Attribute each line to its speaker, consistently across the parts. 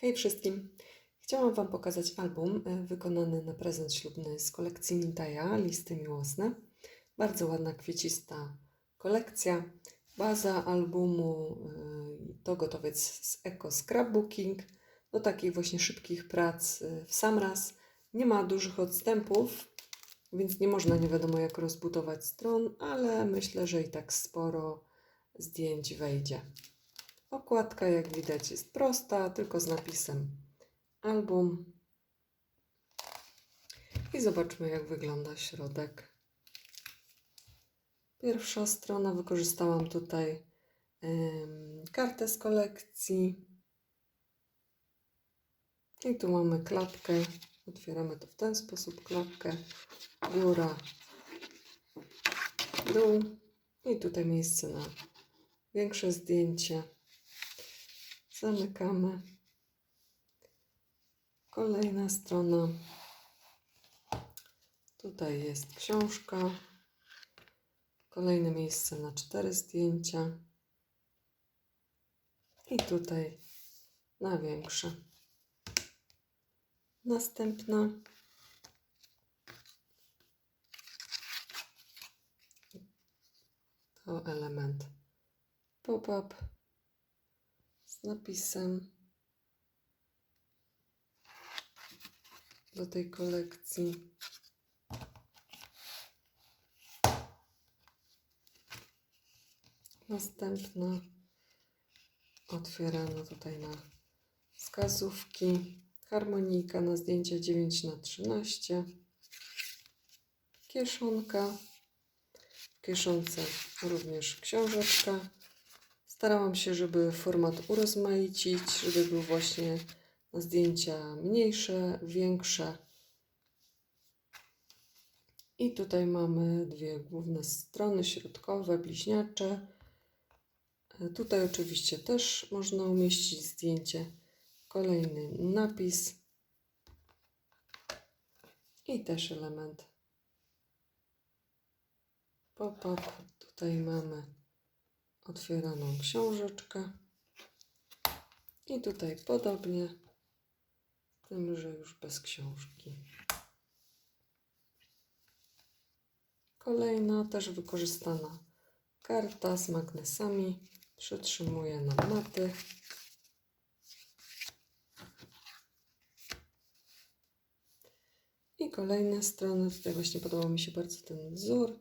Speaker 1: Hej wszystkim! Chciałam Wam pokazać album e, wykonany na prezent ślubny z kolekcji Mintaja, Listy Miłosne. Bardzo ładna, kwiecista kolekcja. Baza albumu e, to gotowiec z Eco Scrapbooking. Do takich właśnie szybkich prac e, w sam raz. Nie ma dużych odstępów, więc nie można nie wiadomo jak rozbudować stron, ale myślę, że i tak sporo zdjęć wejdzie. Okładka, jak widać, jest prosta, tylko z napisem album. I zobaczmy, jak wygląda środek. Pierwsza strona, wykorzystałam tutaj kartę z kolekcji. I tu mamy klatkę. Otwieramy to w ten sposób, klatkę, góra, dół. I tutaj miejsce na większe zdjęcie. Zamykamy. Kolejna strona. Tutaj jest książka. Kolejne miejsce na cztery zdjęcia. I tutaj na większe. Następna. To element pop-up z napisem do tej kolekcji. Następna otwierano tutaj na wskazówki. Harmonika na zdjęcia 9 na 13 Kieszonka. W kieszonce również książeczka. Starałam się, żeby format urozmaicić, żeby był właśnie na zdjęcia mniejsze, większe. I tutaj mamy dwie główne strony środkowe, bliźniacze. Tutaj oczywiście też można umieścić zdjęcie. Kolejny napis. I też element pop-up. Tutaj mamy otwieraną książeczkę. I tutaj podobnie, tym, że już bez książki. Kolejna, też wykorzystana karta z magnesami. Przytrzymuje nam maty. I kolejne strony. Tutaj właśnie podobał mi się bardzo ten wzór.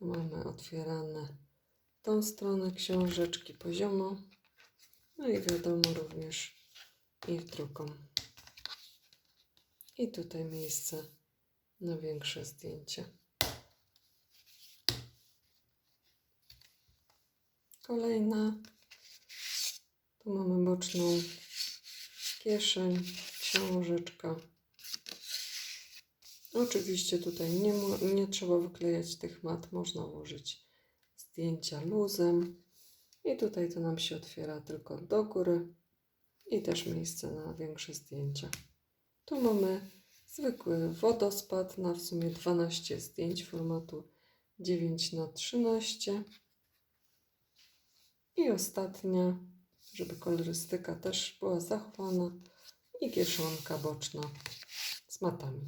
Speaker 1: Mamy otwierane tą stronę książeczki poziomo. No i wiadomo również i w drugą. I tutaj miejsce na większe zdjęcie. Kolejna. Tu mamy boczną kieszeń, książeczka. Oczywiście tutaj nie, nie trzeba wyklejać tych mat, można ułożyć zdjęcia luzem. I tutaj to nam się otwiera tylko do góry i też miejsce na większe zdjęcia. Tu mamy zwykły wodospad na w sumie 12 zdjęć formatu 9 na 13 I ostatnia, żeby kolorystyka też była zachowana i kieszonka boczna z matami.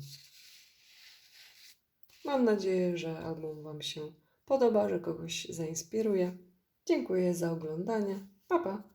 Speaker 1: Mam nadzieję, że album Wam się podoba, że kogoś zainspiruje. Dziękuję za oglądanie. Pa, pa!